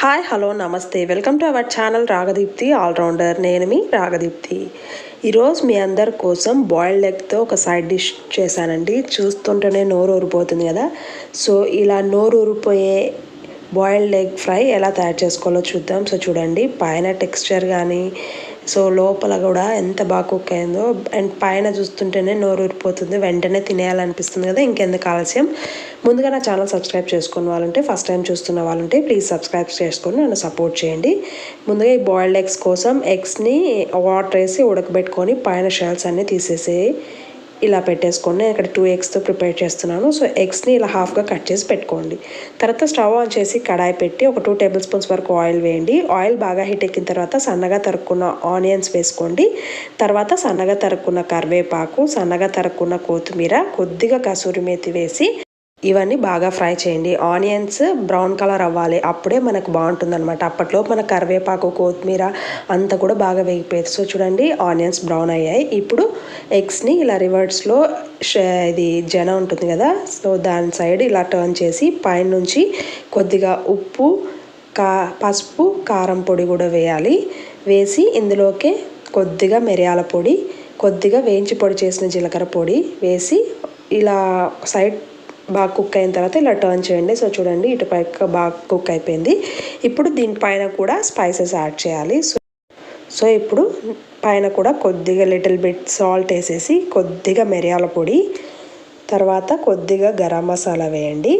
Hi hello నమస్తే welcome to our channel Ragadeepthi allrounder నేను మీ రాగదీప్తి ఈరోజు మీ అందరి కోసం బాయిల్డ్ ఎగ్తో ఒక సైడ్ డిష్ చేశానండి. చూస్తుంటేనే నోరు ఊరిపోతుంది కదా. సో ఇలా నోరు ఊరిపోయే బాయిల్డ్ ఎగ్ ఫ్రై ఎలా తయారు చేసుకోవాలో చూద్దాం. సో చూడండి. పైన టెక్స్చర్ కానీ సో లోపల కూడా ఎంత బాగా కుక్ అయిందో అండ్ పైన చూస్తుంటేనే నోరు ఊరిపోతుంది. వెంటనే తినేయాలనిపిస్తుంది కదా ఇంకెందుకు ఆలస్యం. ముందుగా నా ఛానల్ సబ్స్క్రైబ్ చేసుకున్న వాళ్ళంటే ఫస్ట్ టైం చూస్తున్న వాళ్ళంటే ప్లీజ్ సబ్స్క్రైబ్ చేసుకొని నన్ను సపోర్ట్ చేయండి. ముందుగా ఈ బాయిల్డ్ ఎగ్స్ కోసం ఎగ్స్ని వాటర్ వేసి ఉడకబెట్టుకొని పైన షెల్స్ అన్నీ తీసేసి ఇలా పెట్టేసుకోండి. నేను ఇక్కడ టూ ఎగ్స్తో ప్రిపేర్ చేస్తున్నాను. సో ఎగ్స్ని ఇలా హాఫ్గా కట్ చేసి పెట్టుకోండి. తర్వాత స్టవ్ ఆన్ చేసి కడాయి పెట్టి ఒక టూ టేబుల్ స్పూన్స్ వరకు ఆయిల్ వేయండి. ఆయిల్ బాగా హీట్ ఎక్కిన తర్వాత సన్నగా తరుక్కున్న ఆనియన్స్ వేసుకోండి. తర్వాత సన్నగా తరుక్కున్న కరివేపాకు సన్నగా తరుక్కున్న కొత్తిమీర కొద్దిగా కసూరి మేతి వేసి ఇవన్నీ బాగా ఫ్రై చేయండి. ఆనియన్స్ బ్రౌన్ కలర్ అవ్వాలి. అప్పుడే మనకు బాగుంటుందన్నమాట. అప్పట్లో మన కరివేపాకు కొత్తిమీర అంతా కూడా బాగా వేగిపోయేది. సో చూడండి ఆనియన్స్ బ్రౌన్ అయ్యాయి. ఇప్పుడు ఎగ్స్ని ఇలా రివర్స్లో ఇది జన ఉంటుంది కదా సో దాని సైడ్ ఇలా టర్న్ చేసి పైనుంచి కొద్దిగా ఉప్పు కా పసుపు కారం పొడి కూడా వేయాలి. వేసి ఇందులోకే కొద్దిగా మిరియాల పొడి కొద్దిగా వేయించి పొడి చేసిన జీలకర్ర పొడి వేసి ఇలా సైడ్ బాగా కుక్ అయిన తర్వాత ఇలా టర్న్ చేయండి. సో చూడండి ఇటు పైకి బాగా కుక్ అయిపోయింది. ఇప్పుడు దీనిపైన కూడా స్పైసెస్ యాడ్ చేయాలి. సో సో ఇప్పుడు పైన కూడా కొద్దిగా లిటిల్ బిట్ సాల్ట్ వేసేసి కొద్దిగా మిరియాల పొడి తర్వాత కొద్దిగా గరం మసాలా వేయండి.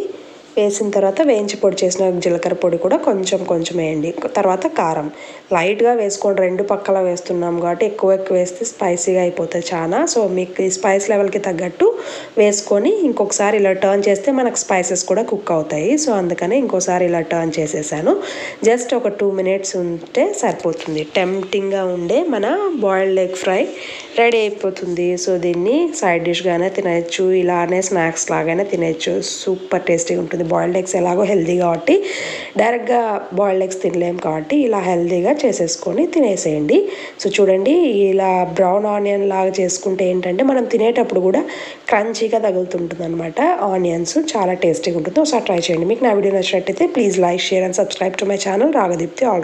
వేసిన తర్వాత వేయించి పొడి చేసిన జీలకర్ర పొడి కూడా కొంచెం కొంచెం వేయండి. తర్వాత కారం. లైట్గా వేసుకోండి. రెండు పక్కల వేస్తున్నాం కాబట్టి ఎక్కువ ఎక్కువ వేస్తే స్పైసీగా అయిపోతుంది చాలా సో మీకు ఈ స్పైస్ లెవెల్కి తగ్గట్టు వేసుకొని ఇంకొకసారి ఇలా టర్న్ చేస్తే మనకు స్పైసెస్ కూడా కుక్ అవుతాయి. సో అందుకని ఇంకోసారి ఇలా టర్న్ చేసేసాను. జస్ట్ ఒక టూ మినిట్స్ ఉంటే సరిపోతుంది. టెంప్టింగ్గా ఉండే మన బాయిల్డ్ ఎగ్ ఫ్రై రెడీ అయిపోతుంది. సో దీన్ని సైడ్ డిష్గానే తినచ్చు ఇలానే స్నాక్స్ లాగానే తినచ్చు సూపర్ టేస్టీగా ఉంటుంది. బాయిల్డ్ ఎగ్స్ ఎలాగో హెల్దీ కాబట్టి డైరెక్ట్గా బాయిల్డ్ ఎగ్స్ తినలేము కాబట్టి ఇలా హెల్దీగా చేసేసుకొని తినేసేయండి. సో చూడండి ఇలా బ్రౌన్ ఆనియన్ లాగా చేసుకుంటే ఏంటంటే మనం తినేటప్పుడు కూడా క్రంచీగా తగులుతుంటుంది అనమాట ఆనియన్స్ చాలా టేస్టీగా ఉంటుంది. ఒకసారి ట్రై చేయండి. మీకు నా వీడియో నచ్చినట్టయితే please like share and subscribe to my channel. Ragadeepthi all